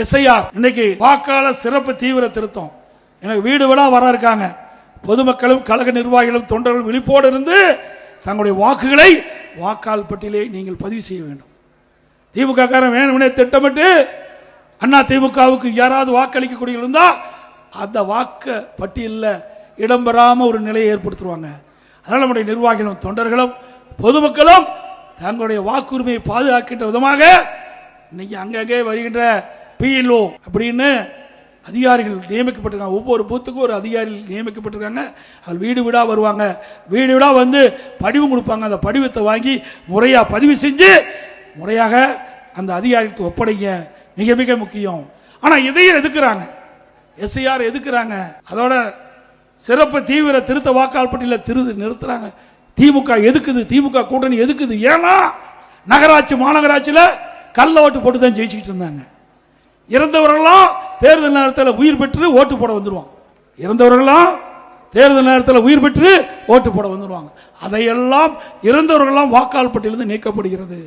SIR. இன்னைக்கு வாக்காளர் சிறப்பு தீவிர திருத்தம். எனக்கு வீடு விடா வர இருக்காங்க. பொதுமக்களும் கழக நிர்வாகிகளும் தொண்டர்களும் விழிப்போடு இருந்து தங்களுடைய வாக்குகளை வாக்காளர் பட்டியலை நீங்கள் பதிவு செய்ய வேண்டும். திமுக காரன் வேணும்னே திட்டமிட்டு அண்ணா திமுகவுக்கு யாராவது வாக்களிக்கக்கூடிய இருந்தா அந்த வாக்கு பட்டியலில் இடம்பெறாமல் ஒரு நிலையை ஏற்படுத்துவாங்க அதனால் நம்முடைய நிர்வாகிகளும் தொண்டர்களும் பொதுமக்களும் தங்களுடைய வாக்குரிமையை பாதுகாக்கின்ற விதமாக இன்னைக்கு அங்கங்கே வருகின்ற பிஎல்ஓ அப்படின்னு அதிகாரிகள் நியமிக்கப்பட்டிருக்காங்க. ஒவ்வொரு பூத்துக்கும் ஒரு அதிகாரிகள் நியமிக்கப்பட்டிருக்காங்க. அது வீடு வீடாக வருவாங்க. வீடு வீடாக வந்து படிவம் கொடுப்பாங்க. அந்த படிவத்தை வாங்கி முறையாக பதிவு செஞ்சு முறையாக அந்த அதிகாரிக்கு ஒப்படைங்க. மிக மிக முக்கியம். ஆனால் இதையும் எதுக்குறாங்க? எஸ்ஐஆர் எதுக்குறாங்க? அதோட சிறப்பு தீவிர திருத்த வாக்காளர் பட்டியலில் திரு நிறுத்துறாங்க. திமுக எதுக்குது? திமுக கூட்டணி எதுக்குது? ஏன்னா நகராட்சி மாநகராட்சியில் கல்ல ஓட்டு போட்டு தான் ஜெயிச்சுக்கிட்டு இருந்தாங்க. இறந்தவர்கள்லாம் தேர்தல் நேரத்தில் உயிர் பெற்று ஓட்டு போட வந்துருவாங்க. இறந்தவர்களாம் தேர்தல் நேரத்தில் உயிர் பெற்று ஓட்டு போட வந்துடுவாங்க அதையெல்லாம் இறந்தவர்களெல்லாம் வாக்காளர் பட்டியலிருந்து நீக்கப்படுகிறது.